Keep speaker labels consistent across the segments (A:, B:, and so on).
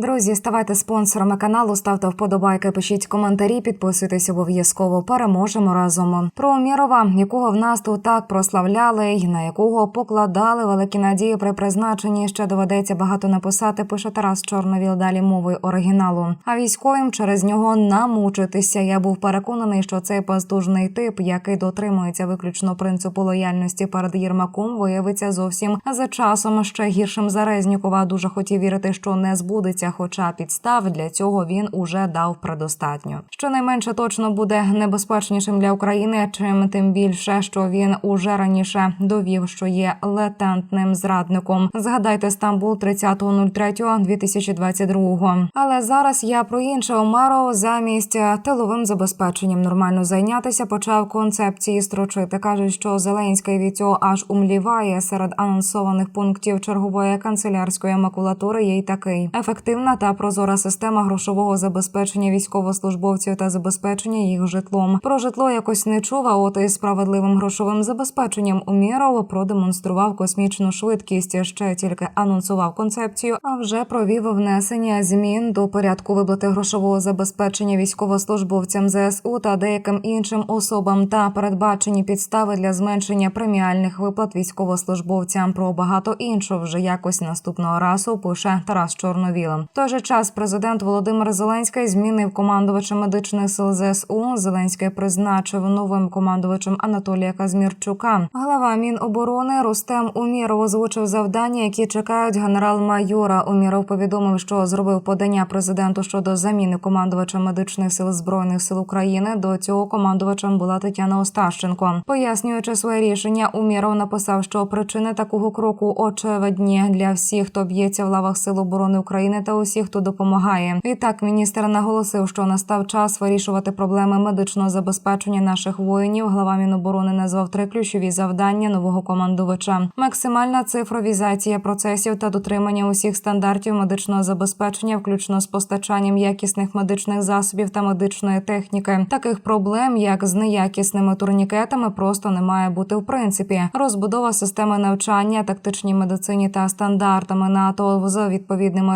A: Друзі, ставайте спонсорами каналу, ставте вподобайки, пишіть коментарі, підписуйтесь обов'язково. Переможемо разом. Про Умірова, якого в нас тут так прославляли, і на якого покладали великі надії при призначенні. Ще доведеться багато написати. Пише Тарас Чорновіл далі мовою оригіналу. А військовим через нього намучитися. Я був переконаний, що цей пастужний тип, який дотримується виключно принципу лояльності перед Єрмаком, виявиться зовсім за часом ще гіршим за Резнікова. Дуже хотів вірити, що не збудеться, хоча підстав для цього він уже дав предостатньо. Щонайменше точно буде небезпечнішим для України, чим тим більше, що він уже раніше довів, що є летентним зрадником. Згадайте Стамбул 30.03.2022. Але зараз я про інше Омаров замість тиловим забезпеченням нормально зайнятися почав концепції строчити. кажуть, що Зеленський від цього аж умліває серед анонсованих пунктів чергової канцелярської макулатури. Є й такий ефективна та прозора система грошового забезпечення військовослужбовців та забезпечення їх житлом. Про житло якось не чув, а от із справедливим грошовим забезпеченням Уміров продемонстрував космічну швидкість. Ще тільки анонсував концепцію, а вже провів внесення змін до порядку виплати грошового забезпечення військовослужбовцям ЗСУ та деяким іншим особам та передбачені підстави для зменшення преміальних виплат військовослужбовцям. Про багато іншого вже якось наступного разу пише Тарас Чорновіл. В той же час президент Володимир Зеленський змінив командувача медичних сил ЗСУ. Зеленський призначив новим командувачем Анатолія Казмірчука. Глава Міноборони Рустем Уміров озвучив завдання, які чекають генерал-майора. Уміров повідомив, що зробив подання президенту щодо заміни командувача медичних сил збройних сил України. До цього командувачем була Тетяна Остащенко. Пояснюючи своє рішення, Уміров написав, що причини такого кроку очевидні для всіх, хто б'ється в лавах сил оборони України та усіх, хто допомагає. Відтак міністр наголосив, що настав час вирішувати проблеми медичного забезпечення наших воїнів. Глава Міноборони назвав три ключові завдання нового командувача: максимальна цифровізація процесів та дотримання усіх стандартів медичного забезпечення, включно з постачанням якісних медичних засобів та медичної техніки. Таких проблем, як з неякісними турнікетами, просто не має бути в принципі. Розбудова системи навчання, тактичній медицині та стандартами НАТО з відповідним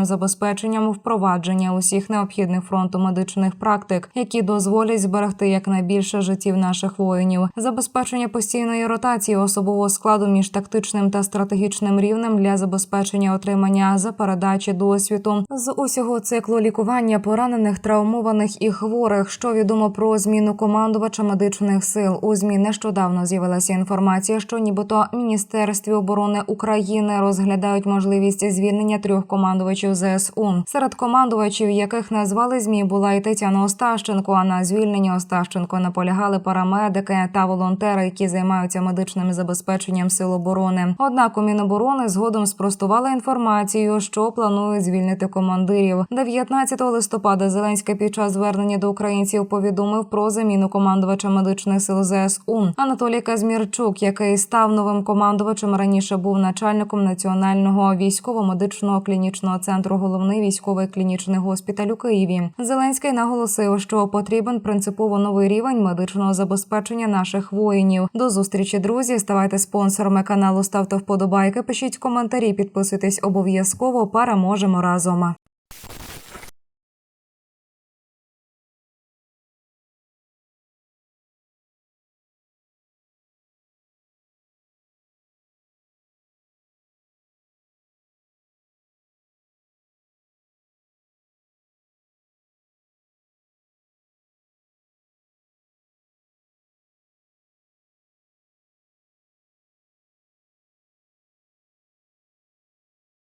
A: ресурсним забезпеченням, впровадження усіх необхідних фронту медичних практик, які дозволять зберегти якнайбільше життів наших воїнів, забезпечення постійної ротації особового складу між тактичним та стратегічним рівнем для забезпечення отримання за передачі досвіду з усього циклу лікування поранених, травмованих і хворих. Що відомо про зміну командувача медичних сил у змі нещодавно з'явилася інформація, що нібито Міністерстві оборони України розглядають можливість звільнення трьох командувачів ЗСУ. Серед командувачів, яких назвали змі, була і Тетяна Остащенко. А на звільненні Остащенко наполягали парамедики та волонтери, які займаються медичним забезпеченням сил оборони. Однак у Міноборони згодом спростували інформацію, що планують звільнити командирів. 19 листопада Зеленський під час звернення до українців повідомив про заміну командувача медичних сил ЗСУ. Анатолій Казмірчук, який став новим командувачем, раніше був начальником національного військово-медичного клінічного центру, головний військовий клінічний госпіталь у Києві. Зеленський наголосив, що потрібен принципово новий рівень медичного забезпечення наших воїнів. До зустрічі, друзі. Ставайте спонсорами каналу, ставте вподобайки, пишіть коментарі, підписуйтесь обов'язково. Переможемо разом.